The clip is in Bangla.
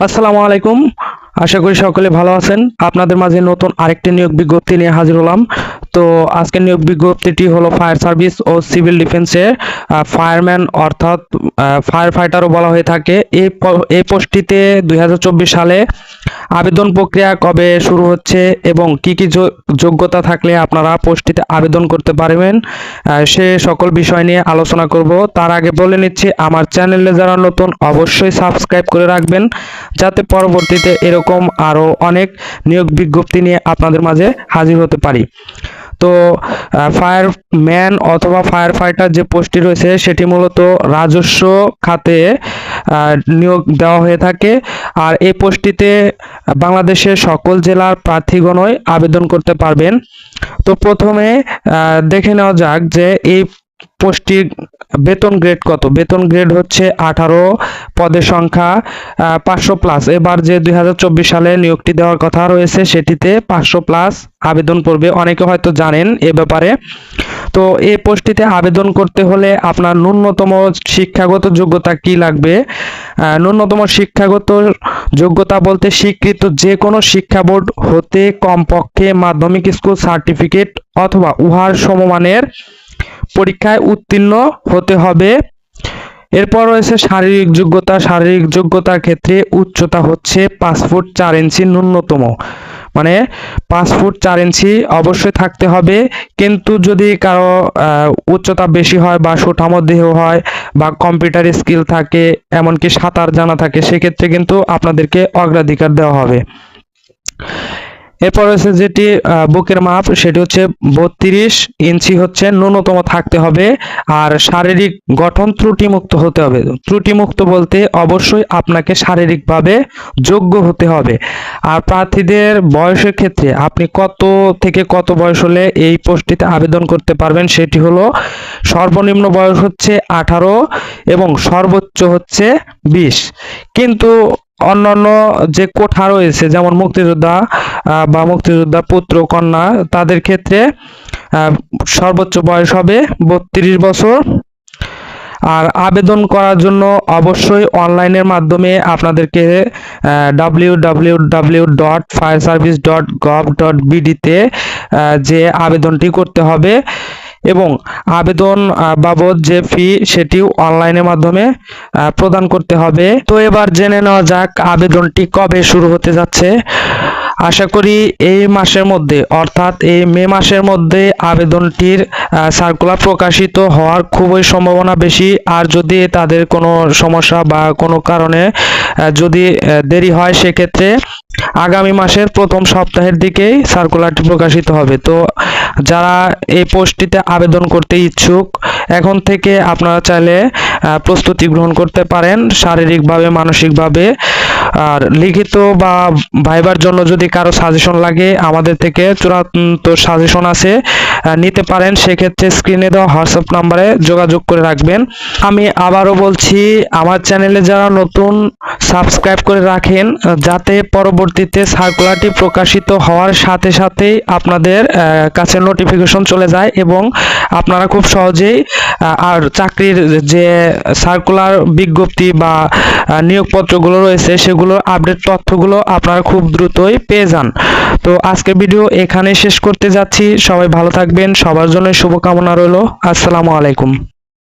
আসসালামু আলাইকুম। আশা করি সকলে ভালো আছেন। আপনাদের মাঝে নতুন আরেকটি নিয়োগ বিজ্ঞপ্তি নিয়ে হাজির হলাম। তো আজকের নিয়োগ বিজ্ঞপ্তিটি হলো ফায়ার সার্ভিস ও সিভিল ডিফেন্সের ফায়ারম্যান অর্থাৎ ফায়ার ফাইটারও বলা হয়ে থাকে। এই এই পোস্টটিতে দু হাজার চব্বিশ সালে আবেদন প্রক্রিয়া কবে শুরু হচ্ছে এবং কি কি যোগ্যতা থাকলে আপনারা পোস্টটিতে আবেদন করতে পারবেন সে সকল বিষয় নিয়ে আলোচনা করব। তার আগে বলে নিচ্ছি, আমার চ্যানেলে যারা নতুন অবশ্যই সাবস্ক্রাইব করে রাখবেন, যাতে পরবর্তীতে এরকম আরও অনেক নিয়োগ বিজ্ঞপ্তি নিয়ে আপনাদের মাঝে হাজির হতে পারি। তো ফায়ারম্যান অথবা ফায়ার ফাইটার যে পোস্টটি রয়েছে, সেটি মূলত রাজস্ব খাতে নিয়োগ দেওয়া হয়ে থাকে। আর এই পোস্টটিতে বাংলাদেশের সকল জেলার প্রার্থীগণই আবেদন করতে পারবেন। তো প্রথমে দেখে নেওয়া যাক যে এই পোস্টটির বেতন গ্রেড কত? বেতন গ্রেড হচ্ছে আঠারো, পদের সংখ্যা পাঁচশো প্লাস এবার যে দুই হাজার চব্বিশ সালে নিয়োগটি দেওয়ার কথা রয়েছে, সেটিতে পাঁচশো প্লাস আবেদন করবে। অনেকে হয়তো জানেন এ ব্যাপারে। তো এই পোস্টটিতে আবেদন করতে হলে আপনার ন্যূনতম শিক্ষাগত যোগ্যতা কি লাগবে? ন্যূনতম শিক্ষাগত যোগ্যতা বলতে স্বীকৃত যে কোনো শিক্ষা বোর্ড হতে কমপক্ষে মাধ্যমিক স্কুল সার্টিফিকেট অথবা উহার সমমানের পরীক্ষায় উত্তীর্ণ হতে হবে। এরপর রয়েছে শারীরিক যোগ্যতা। শারীরিক যোগ্যতার ক্ষেত্রে উচ্চতা হচ্ছে পাঁচ ফুট চার ইঞ্চি ন্যূনতম। মানে পাঁচ ফুট চার ইঞ্চি অবশ্যই থাকতে হবে। কিন্তু যদি কারও উচ্চতা বেশি হয় বা সুঠামো দেহ হয় বা কম্পিউটার স্কিল থাকে, এমনকি সাঁতার জানা থাকে, সেক্ষেত্রে কিন্তু আপনাদেরকে অগ্রাধিকার দেওয়া হবে। এরপর রয়েছে যেটি বুকের মাপ, সেটি হচ্ছে বত্রিশ ইঞ্চি হচ্ছে ন্যূনতম থাকতে হবে আর শারীরিক গঠন ত্রুটিমুক্ত হতে হবে। ত্রুটিমুক্ত বলতে অবশ্যই আপনাকে শারীরিকভাবে যোগ্য হতে হবে। আর প্রার্থীদের বয়সের ক্ষেত্রে আপনি কত থেকে কত বয়স হলে এই পোস্টটিতে আবেদন করতে পারবেন সেটি হলো সর্বনিম্ন বয়স হচ্ছে আঠারো এবং সর্বোচ্চ হচ্ছে বিশ। কিন্তু অন্যান্য যে কোঠা রয়েছে, যেমন মুক্তিযোদ্ধা বা মুক্তিযোদ্ধা পুত্র, কন্যা, তাদের ক্ষেত্রে সর্বোচ্চ বয়স হবে বত্রিশ বছর। আর আবেদন করার জন্য অবশ্যই অনলাইনের মাধ্যমে আপনাদেরকে W W W dot fire service dot gov dot বিডিতে যে আবেদনটি করতে হবে। এবং আবেদন বাবদ যে ফি সেটিও অনলাইনের মাধ্যমে প্রদান করতে হবে। তো এবার জেনে নেওয়া যাক আবেদনটি কবে শুরু হতে যাচ্ছে। আশা করি এই মাসের মধ্যে, অর্থাৎ এই মে মাসের মধ্যে আবেদনটির সার্কুলার প্রকাশিত হওয়ার খুবই সম্ভাবনা বেশি। আর যদি তাদের কোনো সমস্যা বা কোনো কারণে যদি দেরি হয়, সেক্ষেত্রে আগামী মাসের প্রথম সপ্তাহের দিকেই সার্কুলারটি প্রকাশিত হবে। তো যারা এই পোস্টটিতে আবেদন করতে ইচ্ছুক, এখন থেকে আপনারা চাইলে প্রস্তুতি গ্রহণ করতে পারেন শারীরিকভাবে, মানসিকভাবে। আর লিখিত বা ভাইবার জন্য যদি কারও সাজেশন লাগে, আমাদের থেকে চূড়ান্ত সাজেশন আছে নিতে পারেন। সেক্ষেত্রে স্ক্রিনে দেওয়া হোয়াটসঅ্যাপ নাম্বারে যোগাযোগ করে রাখবেন। আমি আবারও বলছি, আমার চ্যানেলে যারা নতুন সাবস্ক্রাইব করে রাখেন যাতে পরবর্তীতে সার্কুলারটি প্রকাশিত হওয়ার সাথে সাথেই আপনাদের কাছে নোটিফিকেশন চলে যায় এবং আপনারা খুব সহজেই আর চাকরির যে সার্কুলার বিজ্ঞপ্তি বা নিয়োগপত্রগুলো রয়েছে সেগুলোর আপডেট তথ্যগুলো আপনারা খুব দ্রুতই পেয়ে যান। তো আজকের ভিডিও এখানে শেষ করতে যাচ্ছি। সবাই ভালো থাকবেন। সবার জন্য শুভকামনা রইল। আসসালামু আলাইকুম।